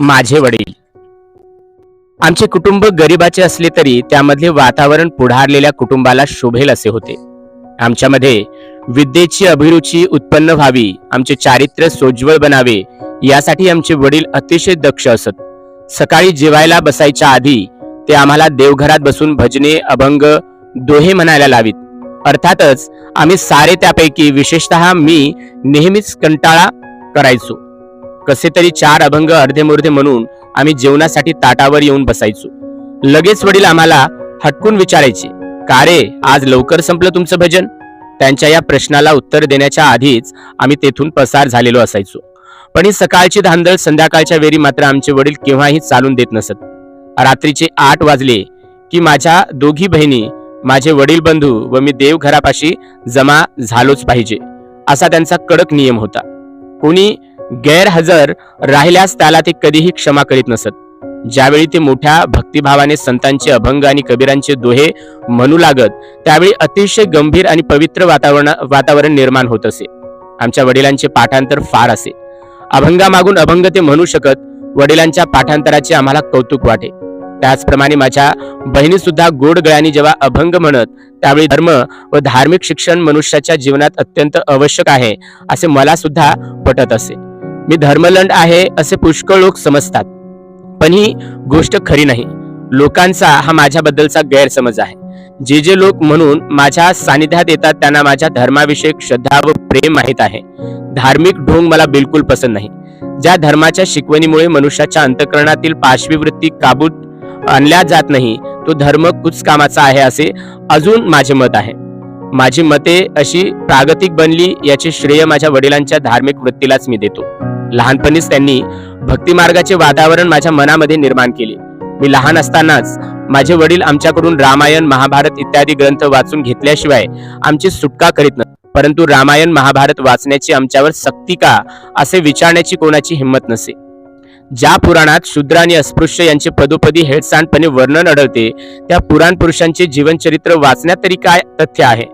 माझे वडील. आमचे कुटुंब गरिबाचे असले तरी त्यामधले वातावरण पुढारलेल्या कुटुंबाला शोभेल असे होते. आमच्यामध्ये विद्येची अभिरुची उत्पन्न व्हावी आमचे चारित्र्य सोज्वळ बनावे यासाठी आमचे वडील अतिशय दक्ष असत. सकाळी जेवायला बसायच्या आधी ते आम्हाला देवघरात बसून भजने अभंग दोहे म्हणायला लावीत. अर्थातच आम्ही सारे त्यापैकी विशेषतः मी नेहमीच कंटाळा करायचो. कसे तरी चार अभंग अर्धेमुर्धे म्हणून आम्ही जेवणासाठी ताटावर येऊन बसायचो. लगेच वडील आम्हाला हटकून विचारायचे का रे आज लवकर संपलं तुमचं भजन? त्यांच्या या प्रश्नाला उत्तर देण्याच्या आधीच आम्ही तेथून पसार झालेलो असायचो. पण ही सकाळची धांदळ संध्याकाळच्या वेळी मात्र आमचे वडील केव्हाही चालून देत नसत. रात्रीचे आठ वाजले की माझ्या दोघी बहिणी माझे वडील बंधू व मी देवघरापाशी जमा झालोच पाहिजे असा त्यांचा कडक नियम होता. कोणी गैरहजर राहिल्यास त्याला ते कधीही क्षमा करीत नसत. ज्यावेळी ते मोठ्या भक्तिभावाने संतांचे अभंग आणि कबीरांचे दोहे म्हणू लागत त्यावेळी अतिशय गंभीर आणि पवित्र वातावरण वातावरण निर्माण होत असे. आमच्या वडिलांचे पाठांतर फार असे. अभंगामागून अभंग ते म्हणू शकत वडिलांच्या पाठांतराचे आम्हाला कौतुक वाटे. त्याचप्रमाणे माझ्या बहिणी सुद्धा गोड गळ्याने जेव्हा अभंग म्हणत त्यावेळी धर्म व धार्मिक शिक्षण मनुष्याच्या जीवनात अत्यंत आवश्यक आहे असे मला सुद्धा पटत असे. मी धर्मलंड आहे असे पुष्कळ लोक समजतात. पण ही गोष्ट खरी नाही. लोकांचा हा माझ्याबद्दलचा गैरसमज आहे. जे जे लोक म्हणून माझ्या सानिध्यात येतात त्यांना माझ्या धर्माविषयक श्रद्धा व प्रेम माहीत आहे. धार्मिक ढोंग मला बिलकुल पसंत नाही. ज्या धर्माच्या शिकवणीमुळे मनुष्याच्या अंतकरणातील पाशवी वृत्ती काबूत आणल्या जात नाही तो धर्म कुच कामाचा आहे असे अजून माझे मत आहे. माझी मते अशी प्रागतिक बनली याचे श्रेय माझ्या वडिलांच्या धार्मिक वृत्तीलाच मी देतो. लहानपणीच त्यांनी भक्तिमार्गाचे वातावरण माझ्या मनामध्ये निर्माण केले. मी लहान असतानाच माझे वडील आमच्याकडून रामायण महाभारत इत्यादी ग्रंथ वाचून घेतल्याशिवाय आमची सुटका करीत नसत परंतु रामायण महाभारत वाचण्याची आमच्यावर सक्ती का असे विचारण्याची कोणाची हिंमत नसे. ज्या पुराणात शूद्र आणि अस्पृश्य यांचे पदोपदी हेळसांडपणे वर्णन आढळते त्या पुराण पुरुषांचे जीवनचरित्र वाचण्यात तरी काय तथ्य आहे?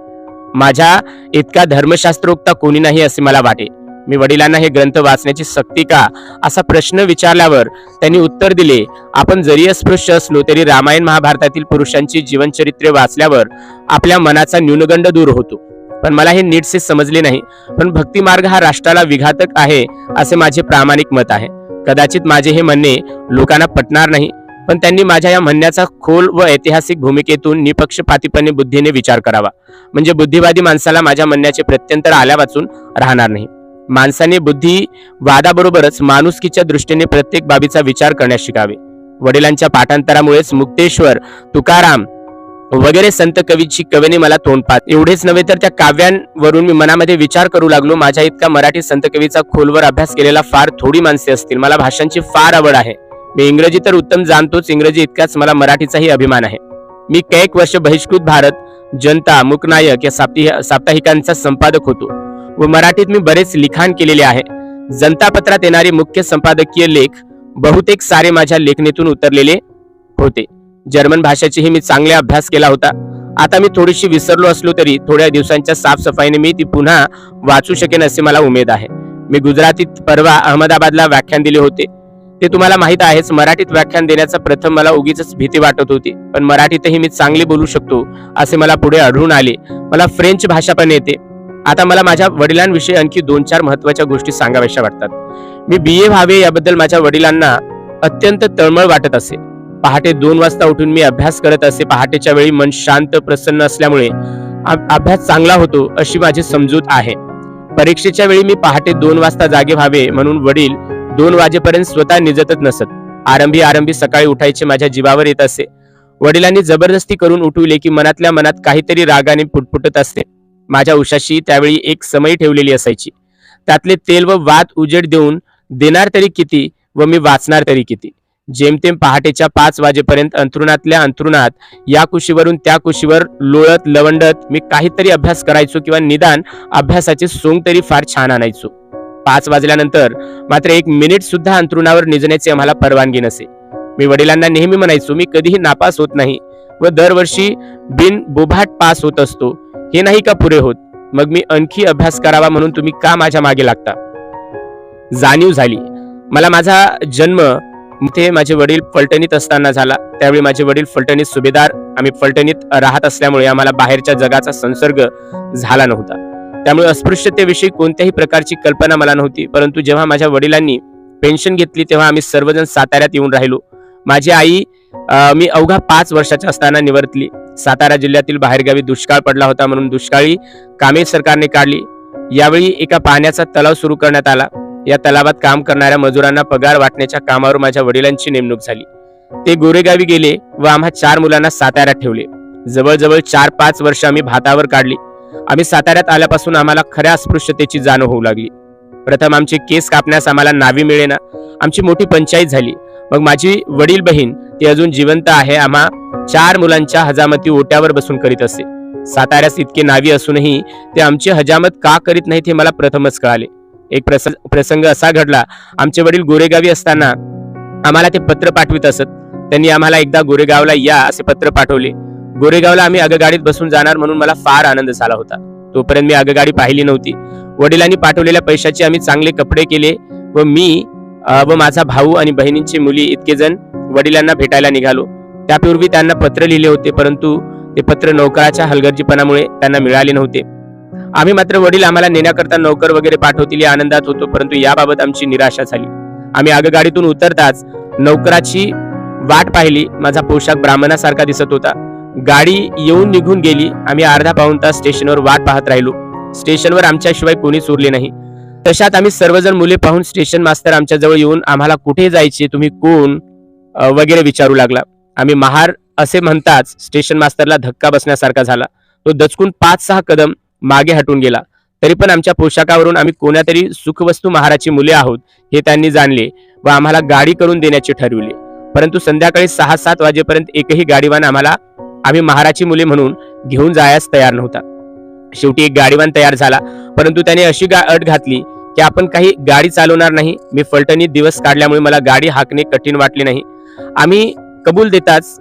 माझ्या इतका धर्मशास्त्रोक्ता कोणी नाही असे मला वाटे. मी वडिलांना हे ग्रंथ वाचण्याची सक्ती का? असा प्रश्न विचारल्यावर त्यांनी उत्तर दिले आपण जरी अस्पृश्य असलो तरी रामायण महाभारतातील पुरुषांची जीवनचरित्रे वाचल्यावर आपल्या मनाचा न्यूनगंड दूर होतो. पण मला हे नीटसे समजले नाही पण भक्ती मार्ग हा राष्ट्राला विघातक आहे असे माझे प्रामाणिक मत आहे. कदाचित माझे हे म्हणणे लोकांना पटणार नाही पण त्यांनी माझ्या या म्हणण्याचा खोल व ऐतिहासिक भूमिकेतून निपक्षपातीपणे बुद्धीने विचार करावा. म्हणजे बुद्धिवादी माणसाला माझ्या म्हणण्याचे प्रत्यंतर आल्या वाचून राहणार नाही. माणसाने बुद्धी वादाबरोबरच माणुसकीच्या दृष्टीने प्रत्येक बाबीचा विचार करण्यास शिकावे. वडिलांच्या पाठांतरामुळेच मुक्तेश्वर तुकाराम वगैरे संत कवीची कवीने मला तोंडपात एवढेच नव्हे तर त्या काव्यांवरून मी मनामध्ये विचार करू लागलो. माझ्या इतका मराठी संत कवीचा खोलवर अभ्यास केलेला फार थोडी माणसे असतील. मला भाषांची फार आवड आहे. मी इंग्रजी तर उत्तम जाणतोच. इंग्रजी इतकाच मला मराठीचाही अभिमान आहे. मी कैक वर्ष बहिष्कृत भारत जनता मुकनायक या साप्ती साप्ताहिकांचा संपादक होतो. व मराठीत मी बरेच लिखाण केलेले आहे. जनता पत्रात येणारे मुख्य संपादकीय लेख बहुतेक सारे माझ्या लेखणीतून उतरलेले होते. जर्मन भाषेचीही मी चांगले अभ्यास केला होता. आता मी थोडीशी विसरलो असलो तरी थोड्या दिवसांच्या साफसफाईने मी ती पुन्हा वाचू शकेन असे मला उमेद आहे. मी गुजरातीत परवा अहमदाबादला व्याख्यान दिले होते. ते तुम्हाला माहीत आहेच मराठीत व्याख्यान देण्याचा प्रथम मला उगीच भीती वाटत होती. पण मराठीतही मी चांगले बोलू शकतो असे मला पुढे आढळून आले. मला फ्रेंच भाषा पण येते. आता मला माझ्या वडिलांविषयी आणखी दोन चार महत्त्वाच्या गोष्टी सांगाव्याशा वाटतात. मी बी ए व्हावे याबद्दल माझ्या वडिलांना अत्यंत तळमळ वाटत असे. पहाटे दोन वाजता उठून मी अभ्यास करत असे. पहाटेच्या वेळी मन शांत प्रसन्न असल्यामुळे अभ्यास चांगला होतो अशी माझी समजूत आहे. परीक्षेच्या वेळी मी पहाटे दोन वाजता जागे व्हावे म्हणून वडील दोन वाजेपर्यंत स्वतः निजतच नसत. आरंभी आरंभी सकाळी उठायचे माझ्या जीवावर येत असे. वडिलांनी जबरदस्ती करून उठविले की मनातल्या मनात काहीतरी रागाने पुटपुटत असते माझ्या उशाशी त्यावेळी एक समयी ठेवलेली असायची. त्यातले तेल व वात उजेड देऊन देणार तरी किती व मी वाचणार तरी किती. जेमतेम पहाटेच्या पाच वाजेपर्यंत अंथरुणातल्या अंथरुणात या कुशीवरून त्या कुशीवर लोळत लवंडत मी काहीतरी अभ्यास करायचो किंवा निदान अभ्यासाचे सोंग तरी फार छान आणायचो. पाच वाजल्यानंतर मात्र एक मिनिट सुद्धा अंथरुणावर निजण्याची आम्हाला परवानगी नसे. मी वडिलांना नेहमी म्हणायचो मी कधीही नापास होत नाही व दरवर्षी बिन बोभाट पास होत असतो. हे नाही का पुरे होत? मग मी आणखी अभ्यास करावा म्हणून तुम्ही का माझ्या मागे लागता? जाणीव झाली. मला माझा जन्म ते माझे वडील फलटणीत असताना झाला. त्यावेळी माझे वडील फलटणीत सुभेदार आम्ही फलटणीत राहत असल्यामुळे आम्हाला बाहेरच्या जगाचा संसर्ग झाला नव्हता. त्यामुळे अस्पृश्यतेविषयी कोणत्याही प्रकारची कल्पना मला नव्हती. परंतु जेव्हा माझ्या वडिलांनी पेन्शन घेतली तेव्हा आम्ही सर्वजण साताऱ्यात येऊन राहिलो. माझी आई मी अवघा पाच वर्षाच्या असताना निवर्तली. सातारा जिल्ह्यातील बाहेरगावी दुष्काळ पडला होता म्हणून दुष्काळी कामे सरकारने काढली. यावेळी एका पाण्याचा तलाव सुरू करण्यात आला. या तलावात काम करणाऱ्या मजुरांना पगार वाटण्याच्या कामावर माझ्या वडिलांची नेमणूक झाली. ते गोरेगावी गेले व आम्हा चार मुलांना साताऱ्यात ठेवले. जवळजवळ चार पाच वर्ष आम्ही भातावर काढली. आम्ही साताऱ्यात आल्यापासून आम्हाला खऱ्या अस्पृश्यतेची जाणीव होऊ लागली. प्रथम आमचे केस कापण्यास आम्हाला नावी मिळेना. आमची मोठी पंचायत झाली. मग माझी वडील बहीण ती अजून जिवंत आहे आम्हा चार मुलांच्या हजामती ओट्यावर बसून करीत असे. साताऱ्यास इतके नावी असूनही ते आमची हजामत का करीत नाहीत हे मला प्रथमच कळाले. एक प्रसंग प्रसंग असा घडला आमचे वडील गोरेगावी असताना आम्हाला ते पत्र पाठवित असत. त्यांनी आम्हाला एकदा गोरेगावला या असे पत्र पाठवले. गोरेगावला आम्ही आगगाडीत बसून जाणार म्हणून मला फार आनंद झाला होता. तोपर्यंत मी आगगाडी पाहिली नव्हती. वडिलांनी पाठवलेल्या पैशाचे आम्ही चांगले कपडे केले व मी व माझा भाऊ आणि बहिणींची मुली इतके जण वडिलांना भेटायला निघालो. त्यापूर्वी त्यांना पत्र लिहिले होते परंतु ते पत्र नौकराच्या हलगर्जीपणामुळे त्यांना मिळाले नव्हते. आम्ही मात्र वडील आम्हाला नेण्याकरता नौकर वगैरे पाठवतील या आनंदात होतो परंतु याबाबत आमची निराशा झाली. आम्ही आगगाडीतून उतरताच नौकराची वाट पाहिली. माझा पोशाख ब्राह्मणासारखा दिसत होता. गाडी येऊन निघून गेली. आम्ही अर्धा पाऊण तास स्टेशनवर वाट पाहत राहिलो. स्टेशनवर आमच्याशिवाय कोणीच उरले नाही. तशात आम्ही सर्वजण मुले पाहून स्टेशन मास्तर आमच्या जवळ येऊन आम्हाला कुठे जायचे तुम्ही कोण वगैरे विचारू लागला. आम्ही महार असे म्हणताच स्टेशन मास्तरला धक्का बसण्यासारखा झाला. तो दचकून पाच सहा कदम मागे हटून गेला. तरी पण आमच्या पोशाखावरून आम्ही कोण्यातरी सुखवस्तू महाराची मुले आहोत हे त्यांनी जाणले व आम्हाला गाडी करून देण्याचे ठरविले. परंतु संध्याकाळी सहा सात वाजेपर्यंत एकही गाडीवान आम्हाला आम्ही महाराची मुले म्हणून घेऊन जायस तयार नव्हता. शेवटी एक गाडीवान तयार झाला. परंतु त्याने अशी गा अट घातली की आपण काही गाडी चालवणार नाही मी फलटणीत दिवस काढल्यामुळे मला गाडी हाकणे कठीण वाटले नाही. आम्ही कबूल देताच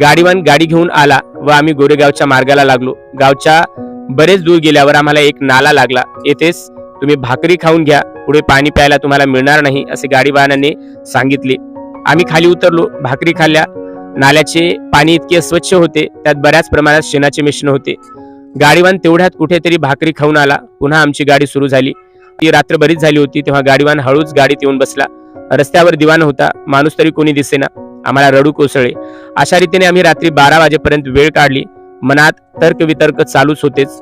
गाडीवान गाडी घेऊन आला व आम्ही गोरेगावच्या मार्गाला लागलो. गावच्या बरेच दूर गेल्यावर आम्हाला एक नाला लागला. येथेच तुम्ही भाकरी खाऊन घ्या पुढे पाणी प्यायला तुम्हाला मिळणार नाही असे गाडीवानाने सांगितले. आम्ही खाली उतरलो भाकरी खाल्ल्या. नाल्याचे पाणी इतके स्वच्छ होते त्यात बऱ्याच प्रमाणात शेणाचे मिश्रण होते. गाडीवान तेवढ्यात कुठेतरी भाकरी खाऊन आला. पुन्हा आमची गाडी सुरू झाली. ती रात्र बरीच झाली होती तेव्हा गाडीवान हळूच गाडीत येऊन बसला. रस्त्यावर दिवाण होता माणूस तरी कोणी दिसेना. आम्हाला रडू कोसळले. अशा रीतीने आम्ही रात्री बारा वाजेपर्यंत वेळ काढली. मनात तर्क वितर्क चालूच होतेच.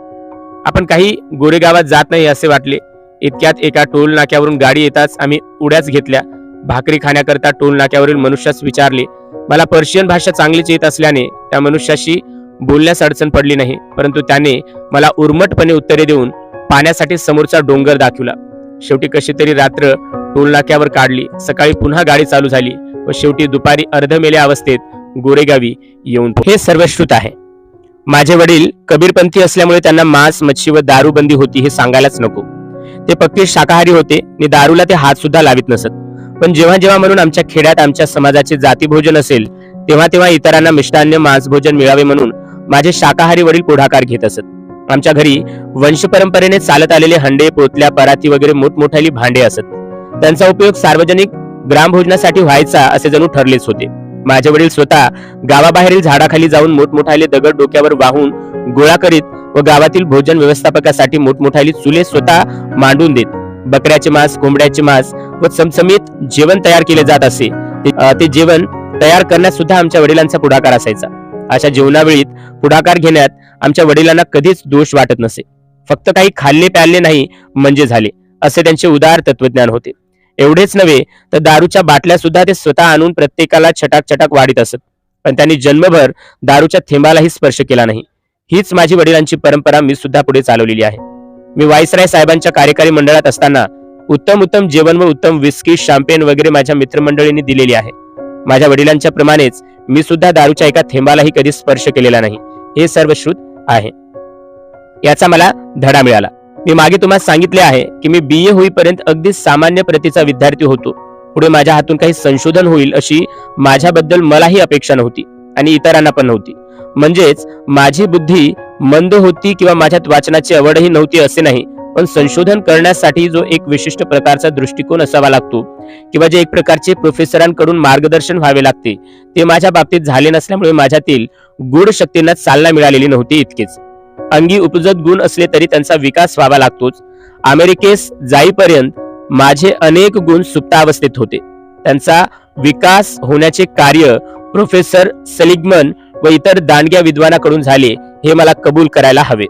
आपण काही गोरेगावात जात नाही असे वाटले. इतक्यात एका टोल नाक्यावरून गाडी येताच आम्ही उड्याच घेतल्या. भाकरी खाण्याकरता टोल नाक्यावरील मनुष्यास विचारले मला पर्शियन भाषा चांगलीच येत असल्याने त्या मनुष्याशी बोलण्यास अडचण पडली नाही परंतु त्याने मला उर्मटपणे उत्तरे देऊन पाण्यासाठी समोरचा डोंगर दाखवला. शेवटी कशी तरी रात्र टोलनाक्यावर काढली. सकाळी पुन्हा गाडी चालू झाली व शेवटी दुपारी अर्धमेल्या अवस्थेत गोरेगावी येऊन हे सर्वश्रुत आहे. माझे वडील कबीरपंथी असल्यामुळे त्यांना मांस मच्छी व दारूबंदी होती हे सांगायलाच नको. ते पक्के शाकाहारी होते. आणि दारूला ते हात सुद्धा लावित नसत. पण जेव्हा जेव्हा म्हणून आमच्या खेड्यात आमच्या समाजाचे जाती भोजन असेल तेव्हा तेव्हा इतरांना मिष्टान्न मांस भोजन मिळावे म्हणून माझे शाकाहारी वडील पुढाकार घेत असत. आमच्या घरी वंशपरंपरेने चालत आलेले हंडे पोतल्या पराती वगैरे मोठमोठाली भांडे असत. त्यांचा उपयोग सार्वजनिक ग्रामभोजनासाठी व्हायचा असे जणू ठरलेच होते. माझे वडील स्वतः गावाबाहेरील झाडाखाली जाऊन मोठमोठाले दगड डोक्यावर वाहून गोळा करीत व गावातील भोजन व्यवस्थापकासाठी मोठमोठाली चुले स्वतः मांडून देत. बकऱ्याचे मांस कोंबड्याचे मांस व चमचमीत जेवण तयार केले जात असे. ते जेवण तयार करण्यात सुद्धा आमच्या वडिलांचा पुढाकार असायचा. अशा जेवणावेळीत पुढाकार घेण्यात आमच्या वडिलांना कधीच दोष वाटत नसे. फक्त काही खाल्ले प्याल्ले नाही म्हणजे झाले असे त्यांचे उदार तत्वज्ञान होते. एवढेच नव्हे तर दारूच्या बाटल्या सुद्धा ते स्वतः आणून प्रत्येकाला छटाक छटाक वाढीत असत. पण त्यांनी जन्मभर दारूच्या थेंबालाही स्पर्श केला नाही. हीच माझी वडिलांची परंपरा मी सुद्धा पुढे चालवलेली आहे. मी वाईसराय साहेबांच्या कार्यकारी मंडळात असताना उत्तम उत्तम जेवण व उत्तम विस्की शॅम्पेन वगैरे माझ्या मित्रमंडळींनी दिलेली आहे. माझ्या वडिलांच्या प्रमाणेच मी सुद्धा दारूच्या एका थेंबालाही कधी स्पर्श केलेला नाही. हे सर्व श्रुत आहे. याचा मला धडा मिळाला. मी मागे तुम्हाला सांगितले आहे की मी बी ए होईपर्यंत अगदी सामान्य प्रतीचा विद्यार्थी होतो. पुढे माझ्या हातून काही संशोधन होईल अशी माझ्याबद्दल मलाही अपेक्षा नव्हती आणि इतरांना पण नव्हती. म्हणजेच माझी बुद्धी मंद होती किंवा माझ्यात वाचनाची आवडही नव्हती असे नाही. पण संशोधन करण्यासाठी जो एक विशिष्ट प्रकारचा दृष्टिकोन असावा लागतो किंवा जे एक प्रकारचे प्रोफेसरांकडून मार्गदर्शन व्हावे लागते ते माझ्या बाबतीत झाले नसल्यामुळे माझ्यातील गूढ शक्तींना चालना मिळालेली नव्हती इतकेच. अंगी उपजत गुण असले तरी त्यांचा विकास व्हावा लागतोच. अमेरिकेस जाईपर्यंत माझे अनेक गुण सुप्तावस्थेत होते. त्यांचा विकास होण्याचे कार्य प्रोफेसर सलिगमन व इतर दांडग्या विद्वानाकडून झाले हे मला कबूल करायला हवे.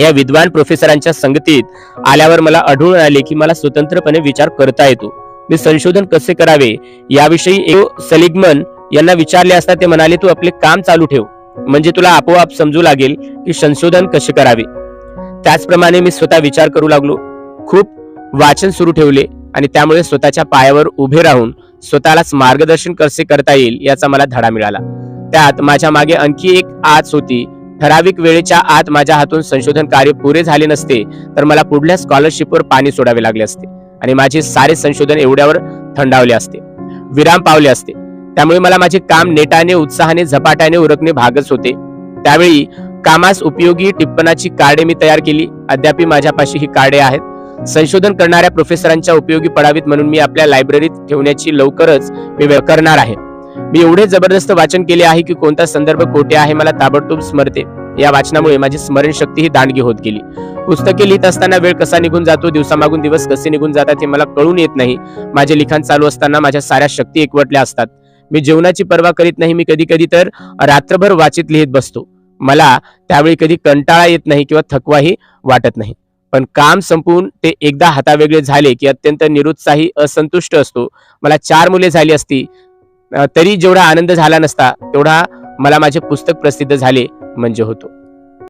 या विद्वान प्रोफेसरांच्या संगतीत आल्यावर मला आढळून आले की मला स्वतंत्रपणे विचार करता येतो. मी संशोधन कसे करावे? याविषयी एक सलिगमन यांना विचारले असता ते म्हणाले तू आपले काम चालू ठेव. म्हणजे तुला आपोआप समजू लागेल की संशोधन कसे करावे. त्याचप्रमाणे मी स्वतः विचार करू लागलो. खूप वाचन सुरू ठेवले आणि त्यामुळे स्वतःच्या पायावर उभे राहून स्वतःलाच मार्गदर्शन कसे करता येईल याचा मला धडा मिळाला. त्यात माझ्या मागे आणखी एक आच होती ठराविक वेळेच्या आत माझ्या हातून संशोधन कार्य पुरे झाले नसते तर मला पुढल्या स्कॉलरशिपवर पाणी सोडावे लागले असते आणि माझे सारे संशोधन एवढ्यावर थंडावले असते विराम पावले असते. त्यामुळे मला माझे काम नेटाने उत्साहाने झपाट्याने उरकणे भागच होते. त्यावेळी कामास उपयोगी टिप्पणाची कार्डे मी तयार केली. अद्याप माझ्यापाशी ही कार्डे आहेत. संशोधन करणाऱ्या प्रोफेसरांच्या उपयोगी पडावीत म्हणून मी आपल्या लायब्ररीत ठेवण्याची लवकरच मी करणार आहे. मी एवढे जबरदस्त वाचन केले आहे की कोणता संदर्भ कोठे आहे मला ताबडतोब स्मरते. या वाचनामुळे माझी स्मरणशक्ती ही दांडगी होत गेली. पुस्तके लिहित असताना वेळ कसा निघून जातो दिवसामागून दिवस कसे निघून जातात हे मला कळून येत नाही. माझे लिखाण चालू असताना माझ्या साऱ्या शक्ती एकवटल्या असतात. मी जेवणाची पर्वा करीत नाही मी कधी कधी तर रात्रभर वाचित लिहित बसतो. मला त्यावेळी कधी कंटाळा येत नाही किंवा थकवाही वाटत नाही. पण काम संपवून ते एकदा हातावेगळे झाले की अत्यंत निरुत्साही असंतुष्ट असतो. मला चार मुले झाली असती. तरी जेवढा आनंद झाला नसता तेवढा मला माझे पुस्तक प्रसिद्ध झाले म्हणजे होतो.